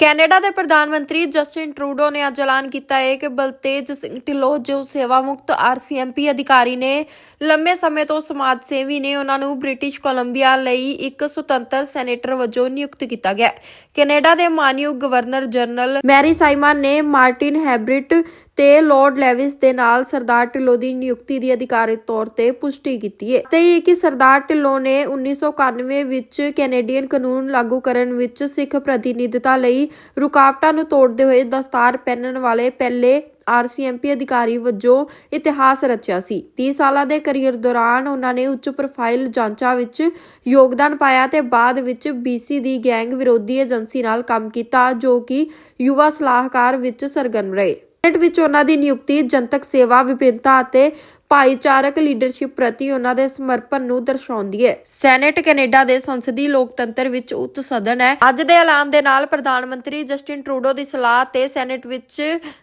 Canada ਦੇ ਪ੍ਰਧਾਨ ਮੰਤਰੀ ਜਸਟਿਨ ਟਰੂਡੋ ਨੇ ਅੱਜ ਐਲਾਨ ਕੀਤਾ ਹੈ ਕਿ ਬਲਤੇਜ ਸਿੰਘ ਢਿੱਲੋਂ, ਜੋ ਸੇਵਾ ਮੁਕਤ ਆਰਸੀਐਮਪੀ ਅਧਿਕਾਰੀ ਨੇ, ਲੰਮੇ ਸਮੇਂ ਤੋਂ ਸਮਾਜ ਸੇਵੀ ਨੇ, ਉਹਨਾਂ ਨੂੰ ਬ੍ਰਿਟਿਸ਼ ਕੋਲੰਬੀਆ ਲਈ ਇੱਕ ਸੁਤੰਤਰ ਸੈਨੇਟਰ ਵਜੋਂ ਨਿਯੁਕਤ ਕੀਤਾ ਗਿਆ ਕੈਨੇਡਾ ਦੇ ਮਾਨਯੋਗ ਗਵਰਨਰ ਜਨਰਲ ਮੈਰੀ ਸਾਈਮਨ ਨੇ ਮਾਰਟਿਨ ਹੈਬਰਿਟ ਤੇ ਲਾਰਡ ਲੈਵਿਸ ਦੇ ਨਾਲ ਸਰਦਾਰ ਢਿੱਲੋਂ ਦੀ ਨਿਯੁਕਤੀ ਦੀ ਅਧਿਕਾਰਿਤ ਤੌਰ ਤੇ ਪੁਸ਼ਟੀ ਕੀਤੀ ਹੈ। ਤੇ ਇਹ ਕਿ ਸਰਦਾਰ ਢਿੱਲੋਂ ਨੇ 1991 ਵਿੱਚ ਕੈਨੇਡੀਅਨ ਕਾਨੂੰਨ ਲਾਗੂ ਕਰਨ ਵਿੱਚ ਸਿੱਖ ਪ੍ਰਤੀਨਿਧਤਾ ਲਈ ਰੁਕਾਵਟਾਂ ਨੂੰ ਤੋੜਦੇ ਹੋਏ ਦਸਤਾਰ ਪਹਿਨਣ ਵਾਲੇ ਪਹਿਲੇ ਆਰਸੀਐਮਪੀ ਅਧਿਕਾਰੀ ਵਜੋਂ ਇਤਿਹਾਸ ਰਚਿਆ ਸੀ। 30 ਸਾਲਾਂ ਦੇ ਕੈਰੀਅਰ ਦੌਰਾਨ ਉਹਨਾਂ ਨੇ ਉੱਚ ਪ੍ਰੋਫਾਈਲ ਜਾਂਚਾਂ ਵਿੱਚ ਯੋਗਦਾਨ ਪਾਇਆ ਤੇ ਬਾਅਦ ਵਿੱਚ ਬੀਸੀ ਦੀ ਗੈਂਗ ਵਿਰੋਧੀ ਏਜੰਸੀ ਨਾਲ ਕੰਮ ਕੀਤਾ, ਜੋ ਕਿ ਯੁਵਾ ਸਲਾਹਕਾਰ ਵਿੱਚ ਸਰਗਰਮ ਰਹੇ। ਸੈਨੇਟ ਵਿੱਚ ਉਹਨਾਂ ਦੀ ਨਿਯੁਕਤੀ ਜਨਤਕ ਸੇਵਾ ਵਿਭਿੰਨਤਾ ਅਤੇ ਭਾਈਚਾਰਕ ਲੀਡਰਸ਼ਿਪ ਪ੍ਰਤੀ ਉਹਨਾਂ ਦੇ ਸਮਰਪਣ ਨੂੰ ਦਰਸਾਉਂਦੀ ਹੈ। ਸੈਨੇਟ ਕੈਨੇਡਾ ਦੇ ਸੰਸਦੀ ਲੋਕਤੰਤਰ ਵਿੱਚ ਉੱਚ ਸਦਨ ਹੈ। ਅੱਜ ਦੇ ਐਲਾਨ ਦੇ ਨਾਲ ਪ੍ਰਧਾਨ ਮੰਤਰੀ ਜਸਟਿਨ ਟਰੂਡੋ ਦੀ ਸਲਾਹ ਤੇ ਸੈਨੇਟ ਵਿੱਚ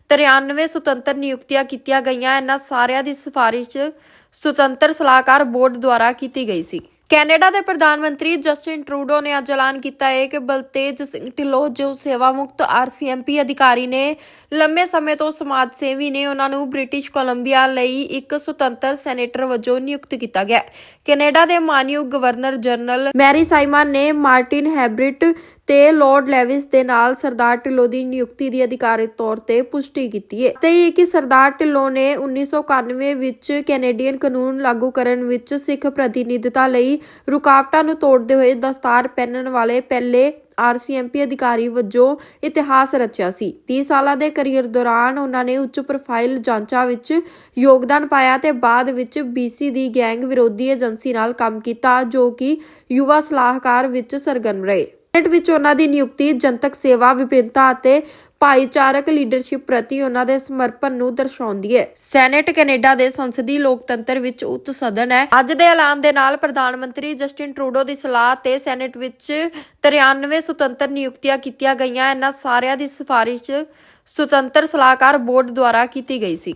93 ਸੁਤੰਤਰ ਨਿਯੁਕਤੀਆਂ ਕੀਤੀਆਂ ਗਈਆਂ। ਇਹਨਾਂ ਸਾਰਿਆਂ ਦੀ ਸਿਫਾਰਿਸ਼ ਸੁਤੰਤਰ ਸਲਾਹਕਾਰ ਬੋਰਡ ਦੁਆਰਾ ਕੀਤੀ ਗਈ ਸੀ। ਕੈਨੇਡਾ ਦੇ ਪ੍ਰਧਾਨ ਮੰਤਰੀ ਜਸਟਿਨ ਟਰੂਡੋ ਨੇ ਅੱਜ ਐਲਾਨ ਕੀਤਾ ਹੈ ਕਿ ਬਲਤੇਜ ਸਿੰਘ ਢਿੱਲੋਂ, ਜੋ ਸੇਵਾ ਮੁਕਤ ਆਰਸੀਐਮਪੀ ਅਧਿਕਾਰੀ ਨੇ, ਲੰਮੇ ਸਮੇਂ ਤੋਂ ਸਮਾਜ ਸੇਵੀ ਨੇ, ਉਹਨਾਂ ਨੂੰ ਬ੍ਰਿਟਿਸ਼ ਕੋਲੰਬੀਆ ਲਈ ਇੱਕ ਸੁਤੰਤਰ ਸੈਨੇਟਰ ਵਜੋਂ ਨਿਯੁਕਤ ਕੀਤਾ ਗਿਆ ਕੈਨੇਡਾ ਦੇ ਮਾਨਯੋਗ ਗਵਰਨਰ ਜਨਰਲ ਮੈਰੀ ਸਾਈਮਨ ਨੇ ਮਾਰਟਿਨ ਹੈਬਰਿਟ ਤੇ ਲਾਰਡ ਲੈਵਿਸ ਦੇ ਨਾਲ ਸਰਦਾਰ ਢਿੱਲੋਂ ਦੀ ਨਿਯੁਕਤੀ ਦੀ ਅਧਿਕਾਰਿਤ ਤੌਰ ਤੇ ਪੁਸ਼ਟੀ ਕੀਤੀ ਹੈ। ਤੇ ਇਹ ਕਿ ਸਰਦਾਰ ਢਿੱਲੋਂ ਨੇ 1991 ਵਿੱਚ ਕੈਨੇਡੀਅਨ ਕਾਨੂੰਨ ਲਾਗੂ ਕਰਨ ਵਿੱਚ ਸਿੱਖ ਪ੍ਰਤੀਨਿਧਤਾ ਲਈ ਰੁਕਾਵਟਾਂ ਨੂੰ ਤੋੜਦੇ ਹੋਏ ਦਸਤਾਰ ਪਹਿਨਣ ਵਾਲੇ ਪਹਿਲੇ ਆਰਸੀਐਮਪੀ ਅਧਿਕਾਰੀ ਵਜੋਂ ਇਤਿਹਾਸ ਰਚਿਆ ਸੀ। 30 ਸਾਲਾਂ ਦੇ ਕੈਰੀਅਰ ਦੌਰਾਨ ਉਹਨਾਂ ਨੇ ਉੱਚ ਪ੍ਰੋਫਾਈਲ ਜਾਂਚਾਂ ਵਿੱਚ ਯੋਗਦਾਨ ਪਾਇਆ ਤੇ ਬਾਅਦ ਵਿੱਚ ਬੀਸੀ ਦੀ ਗੈਂਗ ਵਿਰੋਧੀ ਏਜੰਸੀ ਨਾਲ ਕੰਮ ਕੀਤਾ, ਜੋ ਕਿ ਯੁਵਾ ਸਲਾਹਕਾਰ ਵਿੱਚ ਸਰਗਰਮ ਰਹੇ। ਸੈਨੇਟ ਵਿੱਚ ਉਹਨਾਂ ਦੀ ਨਿਯੁਕਤੀ, ਜਨਤਕ ਸੇਵਾ, ਵਿਭਿੰਨਤਾ ਅਤੇ ਭਾਈਚਾਰਕ ਲੀਡਰਸ਼ਿਪ ਪ੍ਰਤੀ ਉਹਨਾਂ ਦੇ ਸਮਰਪਣ ਨੂੰ ਦਰਸਾਉਂਦੀ ਹੈ। ਸੈਨੇਟ ਕੈਨੇਡਾ ਦੇ ਸੰਸਦੀ ਲੋਕਤੰਤਰ ਵਿੱਚ ਉੱਚ ਸਦਨ ਹੈ। ਅੱਜ ਦੇ ਐਲਾਨ ਦੇ ਨਾਲ ਪ੍ਰਧਾਨ ਮੰਤਰੀ ਜਸਟਿਨ ਟਰੂਡੋ ਦੀ ਸਲਾਹ ਤੇ ਸੈਨੇਟ ਵਿੱਚ 93 ਸੁਤੰਤਰ ਨਿਯੁਕਤੀਆਂ ਕੀਤੀਆਂ ਗਈਆਂ। ਇਹਨਾਂ ਸਾਰਿਆਂ ਦੀ ਸਿਫਾਰਿਸ਼ ਸੁਤੰਤਰ ਸਲਾਹਕਾਰ ਬੋਰਡ ਦੁਆਰਾ ਕੀਤੀ ਗਈ ਸੀ।